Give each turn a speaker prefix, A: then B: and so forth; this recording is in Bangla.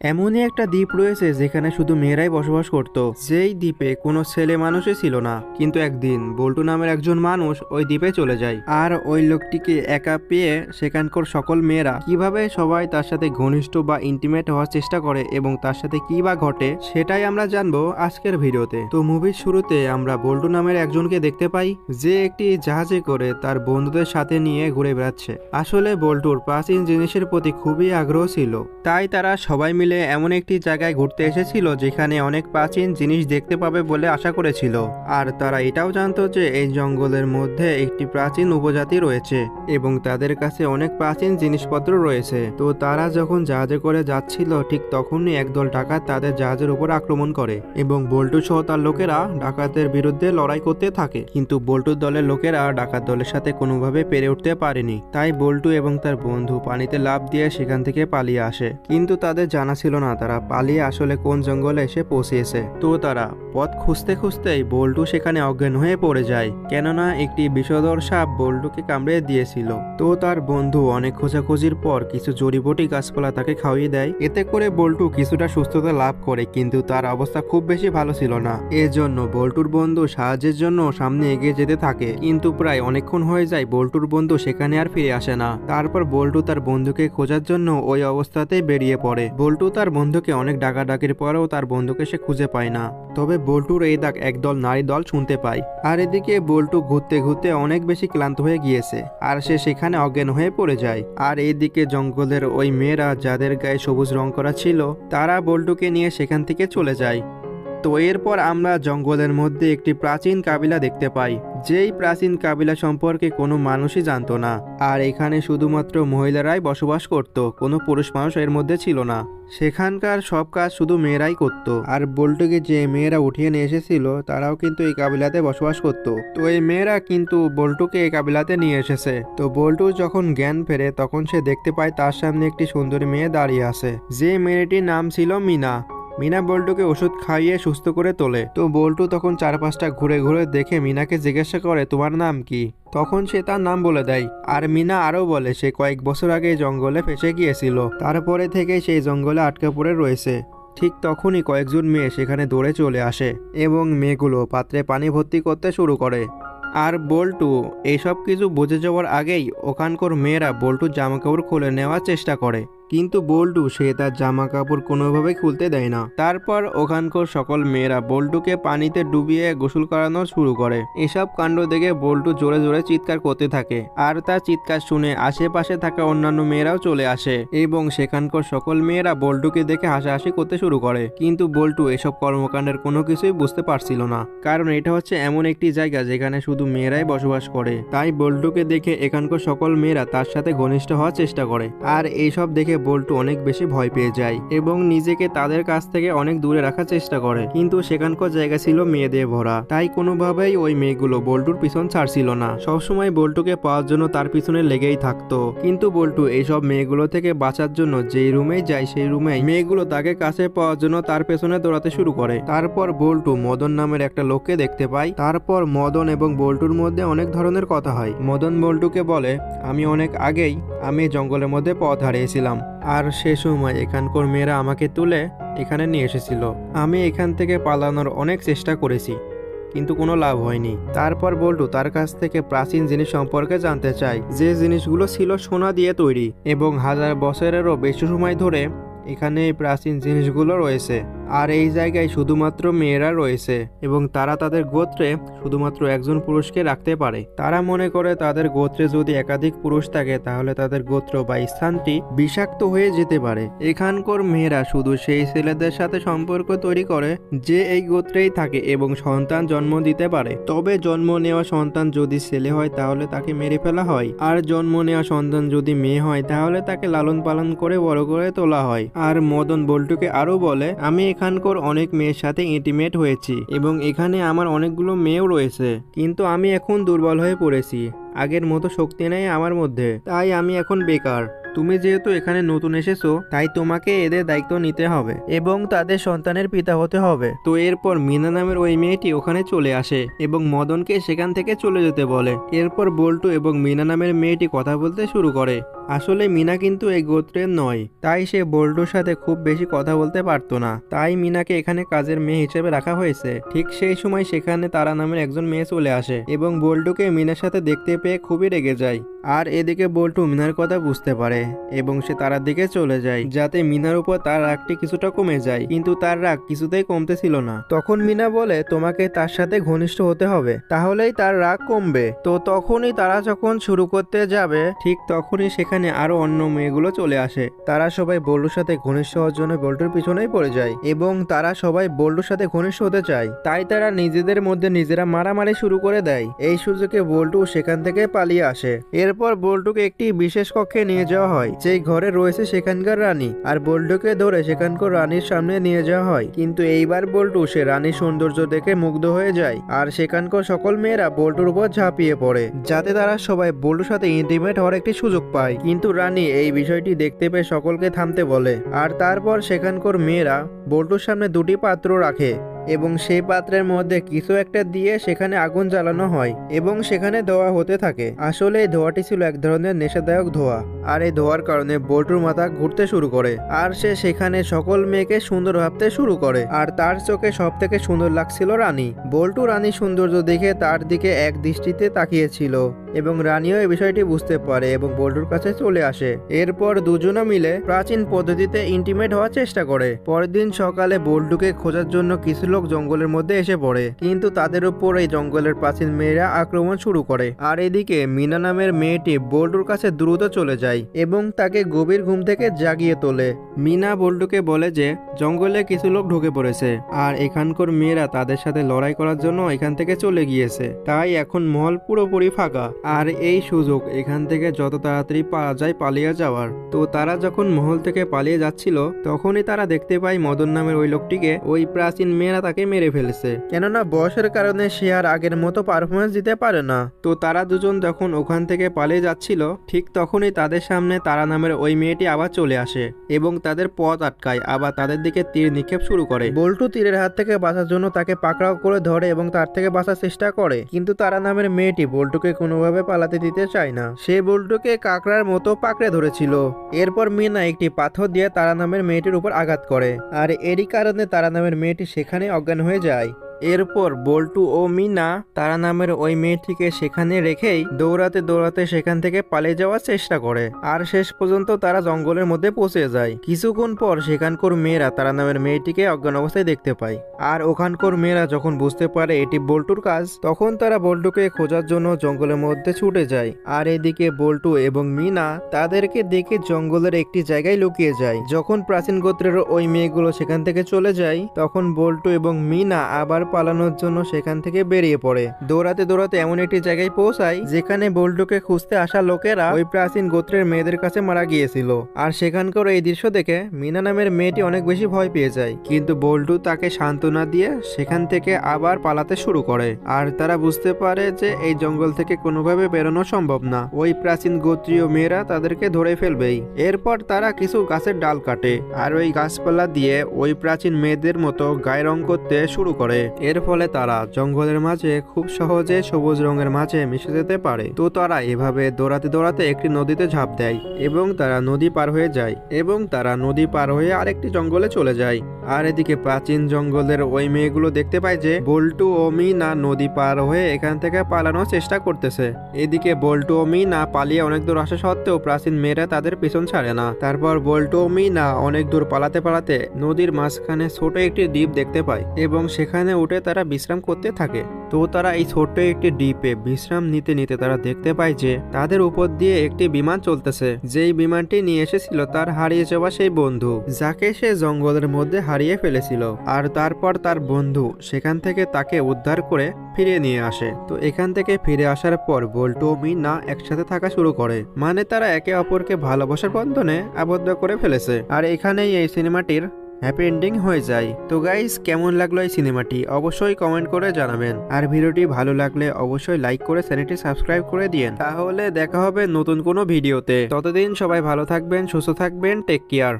A: এমনই একটা দ্বীপ রয়েছে যেখানে শুধু মেয়েরাই বসবাস করত। যেই দ্বীপে কোনো ছেলে মানুষই ছিল না। কিন্তু একদিন বল্টু নামের একজন মানুষ ওই দ্বীপে চলে যায়। আর ওই লোকটিকে একা পেয়ে সেখানকার সকল মেয়েরা কীভাবে সবাই তার সাথে ঘনিষ্ঠ বা ইন্টিমেট হওয়ার চেষ্টা করে এবং তার সাথে কি বা ঘটে, সেটাই আমরা জানব আজকের ভিডিওতে। তো মুভির শুরুতে আমরা বল্টু নামের একজনকে দেখতে পাই, যে একটি জাহাজে করে তার বন্ধুদের সাথে নিয়ে ঘুরে বেড়াচ্ছে। আসলে বল্টুর প্রাচীন জিনিসের প্রতি খুবই আগ্রহ ছিল। তাই তারা সবাই মিলে এমন একটি জায়গায় ঘুরতে এসেছিল যেখানে অনেক প্রাচীন জিনিস দেখতে পাবে বলে আশা করেছিল। আর তারা এটাও জানতো যে এই জঙ্গলের মধ্যে একটি প্রাচীন উপজাতি রয়েছে এবং তাদের কাছে অনেক প্রাচীন জিনিসপত্র রয়েছে। তো তারা যখন জাহাজে করে যাচ্ছিল, ঠিক তখনই একদল ডাকাত তাদের জাহাজের উপর আক্রমণ করে এবং বল্টু সহ তার লোকেরা ডাকাতের বিরুদ্ধে লড়াই করতে থাকে। কিন্তু বল্টুর দলের লোকেরা ডাকাত দলের সাথে কোনোভাবে পেরে উঠতে পারেনি। তাই বল্টু এবং তার বন্ধু পানিতে লাফ দিয়ে সেখান থেকে পালিয়ে আসে। কিন্তু তাদের জানা ছিল না, তারা পালিয়ে আসলে কোন জঙ্গলে এসে পৌঁছেছে। তো তারা পথ খুঁজতে খুঁজতেই বল্টু সেখানে অজ্ঞান হয়ে পড়ে যায়, কেননা একটি বিষধর সাপ বল্টুকে কামড়ে দিয়েছিল। তো তার বন্ধু অনেক খোঁজাখুঁজির পর কিছু জড়িবটি গাছপালা তাকে খাওয়িয়ে দেয়। এতে করে বল্টু কিছুটা সুস্থতা লাভ করে, কিন্তু তার অবস্থা খুব বেশি ভালো ছিল না। এজন্য বল্টুর বন্ধু সাহায্যের জন্য সামনে এগিয়ে যেতে থাকে, কিন্তু প্রায় অনেকক্ষণ হয়ে যায় বল্টুর বন্ধু সেখানে আর ফিরে আসে না। তারপর বল্টু তার বন্ধুকে খোঁজার জন্য ওই অবস্থাতেই বেরিয়ে পড়ে। বল্টু তার বন্ধুকে অনেক ডাকাডাকির পরেও তার বন্ধুকে সে খুঁজে পায় না। তবে বল্টুর এই ডাক একদল নারী দল শুনতে পায়। আর এদিকে বল্টু ঘুরতে ঘুরতে অনেক বেশি ক্লান্ত হয়ে গিয়েছে। আর সে সেখানে অজ্ঞান হয়ে পড়ে যায়। আর এদিকে জঙ্গলের ওই মেয়েরা যাদের গায়ে সবুজ রং করা ছিল, তারা বল্টুকে নিয়ে সেখান থেকে চলে যায়। তো এরপর আমরা জঙ্গলের মধ্যে একটি প্রাচীন কাবিলা দেখতে পাই, যেই প্রাচীন কাবিলা সম্পর্কে কোনো মানুষই জানতো না। আর এখানে শুধুমাত্র মহিলারাই বসবাস করত, কোনো পুরুষ মানুষ এর মধ্যে ছিল না। সেখানকার সব কাজ শুধু মেয়েরাই করত। আর বল্টুকে যে মেয়েরা উঠিয়ে নিয়ে এসেছিল, তারাও কিন্তু এই কাবিলাতে বসবাস করত। তো এই মেয়েরা কিন্তু বল্টুকে এই কাবিলাতে নিয়ে এসেছে। তো বল্টু যখন জ্ঞান ফেরে, তখন সে দেখতে পায় তার সামনে একটি সুন্দরী মেয়ে দাঁড়িয়ে আছে, যে মেয়েটির নাম ছিল মিনা। মিনা বল্টুকে ওষুধ খাইয়ে সুস্থ করে তোলে। তো বল্টু তখন চারপাশটা ঘুরে ঘুরে দেখে মিনাকে জিজ্ঞাসা করে, তোমার নাম কি? তখন সে তার নাম বলে দেয়। আর মিনা আরও বলে, সে কয়েক বছর আগে জঙ্গলে ফেসে গিয়েছিল। তারপরে থেকে সেই জঙ্গলে আটকে পড়ে রয়েছে। ঠিক তখনই কয়েকজন মেয়ে সেখানে দৌড়ে চলে আসে এবং মেয়েগুলো পাত্রে পানি ভর্তি করতে শুরু করে। আর বল্টু এইসব কিছু বুঝে যাওয়ার আগেই ওখানকার মেয়েরা বল্টুর জামাকাপড় খুলে নেওয়ার চেষ্টা করে। কিন্তু বল্টু, সে তার জামা কাপড় কোনোভাবেই খুলতে দেয় না। তারপর ওখানকার সকল মেয়েরা বল্টুকে পানিতে ডুবিয়ে গোসল করানো শুরু করে। এসব কাণ্ড দেখে বল্টু জোরে জোরে চিৎকার করতে থাকে আর তার চিৎকার শুনে আশেপাশে থাকা অন্যান্য মেয়েরাও চলে আসে এবং সেখানকার সকল মেয়েরা বল্টুকে দেখে হাসাহাসি করতে শুরু করে। কিন্তু বল্টু এসব কর্মকাণ্ডের কোনো কিছুই বুঝতে পারছিল না। কারণ এটা হচ্ছে এমন একটি জায়গা যেখানে শুধু মেয়েরাই বসবাস করে। তাই বল্টুকে দেখে এখানকার সকল মেয়েরা তার সাথে ঘনিষ্ঠ হওয়ার চেষ্টা করে। আর এইসব দেখে বল্টু অনেক বেশি ভয় পেয়ে যায় এবং নিজেকে তাদের কাছ থেকে অনেক দূরে রাখার চেষ্টা করে। কিন্তু সেখানকার জায়গা ছিল মেয়েদের ভরা। তাই কোনোভাবেই ওই মেয়েগুলো বল্টুর পিছন ছাড়ছিল না। সবসময় বল্টুকে পাওয়ার জন্য তার পিছনে লেগেই থাকতো। কিন্তু বল্টু এইসব মেয়েগুলো থেকে বাঁচার জন্য যেই রুমেই যায় সেই রুমেই মেয়েগুলো তাকে কাছে পাওয়ার জন্য তার পেছনে দৌড়াতে শুরু করে। তারপর বল্টু মদন নামের একটা লোককে দেখতে পায়। তারপর মদন এবং বল্টুর মধ্যে অনেক ধরনের কথা হয়। মদন বল্টুকে বলে, আমি অনেক আগেই আমি জঙ্গলের মধ্যে পথ হারিয়েছিলাম। আর সে সময় এখানকার মেয়েরা আমাকে তুলে এখানে নিয়ে এসেছিল। আমি এখান থেকে পালানোর অনেক চেষ্টা করেছি, কিন্তু কোনো লাভ হয়নি। তারপর বল্টু তার কাছ থেকে প্রাচীন জিনিস সম্পর্কে জানতে চাই। যে জিনিসগুলো ছিল সোনা দিয়ে তৈরি এবং হাজার বছরেরও বেশি সময় ধরে এখানে এই প্রাচীন জিনিসগুলো রয়েছে। আর এই জায়গায় শুধুমাত্র মেয়েরা রয়েছে এবং তারা তাদের গোত্রে শুধুমাত্র একজন পুরুষকে রাখতে পারে। তারা মনে করে তাদের গোত্রে যদি একাধিক পুরুষ থাকে, তাহলে তাদের গোত্র বা স্থানটি বিষাক্ত হয়ে যেতে পারে। এখানকার মেয়েরা শুধু সেই ছেলেদের সাথে সম্পর্ক তৈরি করে, যে এই গোত্রেই থাকে এবং সন্তান জন্ম দিতে পারে। তবে জন্ম নেওয়া সন্তান যদি ছেলে হয়, তাহলে তাকে মেরে ফেলা হয়। আর জন্ম নেওয়া সন্তান যদি মেয়ে হয়, তাহলে তাকে লালন পালন করে বড় করে তোলা হয়। আর মদন বল্টুকে আরও বলে, আমি এখানকার অনেক মেয়ের সাথে ইন্টিমেট হয়েছি এবং এখানে আমার অনেকগুলো মেয়েও রয়েছে। কিন্তু আমি এখন দুর্বল হয়ে পড়েছি। আগের মতো শক্তি নেই আমার মধ্যে। তাই আমি এখন বেকার। তুমি যেহেতু এখানে নতুন এসেছ, তাই তোমাকে এদের দায়িত্ব নিতে হবে এবং তাদের সন্তানের পিতা হতে হবে। তো এরপর মিনা নামের ওই মেয়েটি ওখানে চলে আসে এবং মদনকে সেখান থেকে চলে যেতে বলে। এরপর বল্টু এবং মিনা নামের মেয়েটি কথা বলতে শুরু করে। আসলে মিনা কিন্তু এই গোত্রের নয়, তাই সে বল্টুর সাথে খুব বেশি কথা বলতে পারতো না। তাই মিনাকে এখানে কাজের মেয়ে হিসেবে রাখা হয়েছে। ঠিক সেই সময় সেখানে তারা নামের একজন মেয়ে চলে আসে এবং বল্টুকে মিনার সাথে দেখতে পেয়ে খুবই রেগে যায়। আর এদিকে বল্টু মিনার কথা বুঝতে পারে এবং সে তারার দিকে চলে যায়, যাতে মিনার উপর তার রাগটি কিছুটা কমে যায়, কিন্তু তার রাগ কিছুতেই কমতেছিল না। তখন মিনা বলে, তোমাকে তার সাথে ঘনিষ্ঠ হতে হবে, তাহলেই তার রাগ কমবে। তো তখনই তারা যখন শুরু করতে যাবে, ঠিক তখনই সেখানে আরও অন্য মেয়েগুলো চলে আসে। তারা সবাই বল্টুর সাথে ঘনিষ্ঠ হওয়ার জন্য বল্টুর পিছনেই পড়ে যায় এবং তারা সবাই বল্টুর সাথে ঘনিষ্ঠ হতে চায়। তাই তারা নিজেদের মধ্যে নিজেরা মারামারি শুরু করে দেয়। এই সুযোগে বল্টু সেখান থেকে পালিয়ে আসে। এরপর বল্টুকে একটি বিশেষ কক্ষে নিয়ে যাওয়া হয়। যেই ঘরে রয়েছে সেখানকার রানী, আর বল্টুকে ধরে সেখানকার রানীর সামনে নিয়ে যাওয়া হয়। কিন্তু এইবার বল্টু সে রানীর সৌন্দর্য দেখে মুগ্ধ হয়ে যায়, আর সেখানকার সকল মেয়েরা বল্টুর উপর ঝাঁপিয়ে পড়ে, যাতে তারা সবাই বল্টুর সাথে ইন্টিমেট হওয়ার একটি সুযোগ পায়। কিন্তু রানী এই বিষয়টি দেখতে পেয়ে সকলকে থামতে বলে, আর তারপর সেখানকার মেয়েরা বল্টুর সামনে দুটি পাত্র রাখে এবং সেই পাত্রের মধ্যে কিছু একটা দিয়ে সেখানে আগুন জ্বালানো হয় এবং সেখানে ধোয়া হতে থাকে। আসলে এই ধোয়াটি ছিল এক ধরনের নেশাদায়ক ধোয়া, আর এই ধোয়ার কারণে বল্টুর মাথা ঘুরতে শুরু করে, আর সে সেখানে সকল মেয়েকে সুন্দর ভাবতে শুরু করে, আর তার চোখে সব থেকে সুন্দর লাগছিল রানী। বল্টু রানী সৌন্দর্য দেখে তার দিকে এক দৃষ্টিতে তাকিয়েছিল। এবং রানীও এই বিষয়টি বুঝতে পারে এবং বল্টুর কাছে চলে আসে। এরপর দুজনে মিলে প্রাচীন পদ্ধতিতে ইন্টিমেট হওয়ার চেষ্টা করে। পরের দিন সকালে বল্টুকে খোঁজার জন্য কিছু লোক জঙ্গলের মধ্যে এসে পড়ে। কিন্তু তাদের উপর এই জঙ্গলের প্রাচীন মেয়েরা আক্রমণ শুরু করে। আর এদিকে মিনা নামের মেয়েটি বল্টুর কাছে দ্রুত চলে যায় এবং তাকে গভীর ঘুম থেকে জাগিয়ে তোলে। মিনা বল্টুকে বলে যে, জঙ্গলে কিছু লোক ঢুকে পড়েছে আর এখানকার মেয়েরা তাদের সাথে লড়াই করার জন্য এখান থেকে চলে গিয়েছে। তাই এখন মহল পুরোপুরি ফাঁকা। আর এই সুযোগ এখান থেকে যত তাড়াতাড়ি পারা যায় পালিয়ে যাওয়ার। তো তারা যখন মহল থেকে পালিয়ে যাচ্ছিল, তখনই তারা দেখতে পায় মদন নামের ওই লোকটিকে ওই প্রাচীন মেয়েরা তাকে মেরে ফেলেছে। কেননা বয়সের কারণে সে আর আগের মতো পারফরমেন্স দিতে পারে না। তো তারা দুজন যখন ওখান থেকে পালিয়ে যাচ্ছিল, ঠিক তখনই তাদের সামনে তারা নামের ওই মেয়েটি আবার চলে আসে এবং তাদের পথ আটকায়, আবার তাদের দিকে তীর নিক্ষেপ শুরু করে। বল্টু তীরের হাত থেকে বাঁচার জন্য তাকে পাকড়াও করে ধরে এবং তার থেকে বাঁচার চেষ্টা করে। কিন্তু তারা নামের মেয়েটি বল্টুকে কোনোভাবে পালাতে দিতে চায় না। সে বল্টুকে কাকড়ার মতো পাকড়ে ধরেছিল। এরপর মিনা একটি পাথর দিয়ে তারা নামের মেয়েটির উপর আঘাত করে। আর এরই কারণে তারা নামের মেয়েটি সেখানে অজ্ঞান হয়ে যায়। এরপর বল্টু ও মিনা তারা নামের ওই মেয়েটিকে সেখানে রেখেই দৌড়াতে দৌড়াতে সেখান থেকে পালিয়ে যাওয়ার চেষ্টা করে। আর শেষ পর্যন্ত তারা জঙ্গলের মধ্যে পৌঁছে যায়। কিছুক্ষণ পর সেখানকার মেয়েরা তারা নামের মেয়েটিকে অজ্ঞান অবস্থায় দেখতে পায়। আর ওখানকার মেয়েরা যখন বুঝতে পারে এটি বল্টুর কাজ, তখন তারা বল্টুকে খোঁজার জন্য জঙ্গলের মধ্যে ছুটে যায়। আর এদিকে বল্টু এবং মিনা তাদেরকে দেখে জঙ্গলের একটি জায়গায় লুকিয়ে যায়। যখন প্রাচীন গোত্রের ওই মেয়েগুলো সেখান থেকে চলে যায়, তখন বল্টু এবং মিনা আবার পালানোর জন্য সেখান থেকে বেরিয়ে পড়ে। দৌড়াতে দৌড়াতে এমন একটি জায়গায় পৌঁছায়, যেখানে বল্টুকে খুঁজতে আসা লোকেরা ওই প্রাচীন গোত্রের মেয়েদের কাছে মারা গিয়েছিল। আর সেখানকার এই দৃশ্য দেখে মিনা নামের মেয়েটি অনেক বেশি ভয় পেয়ে যায়। কিন্তু বল্টু তাকে সান্ত্বনা দিয়ে সেখান থেকে আবার পালাতে শুরু করে। আর তারা বুঝতে পারে যে এই জঙ্গল থেকে কোনোভাবে বেরোনো সম্ভব না। ওই প্রাচীন গোত্রীয় মেয়েরা তাদেরকে ধরে ফেলবেই। এরপর তারা কিছু গাছের ডাল কাটে। আর ওই গাছপালা দিয়ে ওই প্রাচীন মেয়েদের মতো গায়ে রং করতে শুরু করে। এর ফলে তারা জঙ্গলের মাঝে খুব সহজে সবুজ রঙের মাঝে মিশে যেতে পারে। তো তারা এভাবে দৌড়াতে দৌড়াতে একটি নদীতে ঝাঁপ দেয় এবং তারা নদী পার হয়ে যায় এবং তারা নদী পার হয়ে আরেকটি জঙ্গলে চলে যায়। আর এদিকে প্রাচীন জঙ্গলের ওই মেয়েগুলো দেখতে পায় যে বল্টু ও মিনা নদী পার হয়ে এখান থেকে পালানোর চেষ্টা করতেছে। এদিকে বল্টু ও মিনা পালিয়ে অনেক দূর আসা সত্ত্বেও প্রাচীন মেয়েরা তাদের পিছন ছাড়ে না। তারপর বল্টু ও মিনা অনেক দূর পালাতে পালাতে নদীর মাঝখানে ছোট একটি দ্বীপ দেখতে পায় এবং সেখানে উঠে তারা বিশ্রাম করতে থাকে। তো তারা এই ছোট্ট একটি ডিপে বিশ্রাম নিতে নিতে তারা দেখতে পায় যে তাদের উপর দিয়ে একটি বিমান চলতেছে। যেই বিমানটি নিয়ে এসেছিল তার হারিয়ে যাওয়া সেই বন্ধু, যাকে সে জঙ্গলের মধ্যে হারিয়ে ফেলেছিল। আর তারপর তার বন্ধু সেখান থেকে তাকে উদ্ধার করে ফিরিয়ে নিয়ে আসে। তো এখান থেকে ফিরে আসার পর বল্টু মিনা একসাথে থাকা শুরু করে। মানে তারা একে অপরকে ভালোবাসার বন্ধনে আবদ্ধ করে ফেলেছে। আর এখানেই এই সিনেমাটির হ্যাপি এন্ডিং হয়ে যায়। তো গাইস কেমন লাগল এই সিনেমাটি? অবশ্যই কমেন্ট করে জানাবেন। আর ভিডিওটি ভালো লাগলে অবশ্যই লাইক করে চ্যানেলটি সাবস্ক্রাইব করে দিন তাহলে দেখা হবে নতুন কোনো ভিডিওতে। ততদিন সবাই ভালো থাকবেন, সুস্থ থাকবেন টেক কেয়ার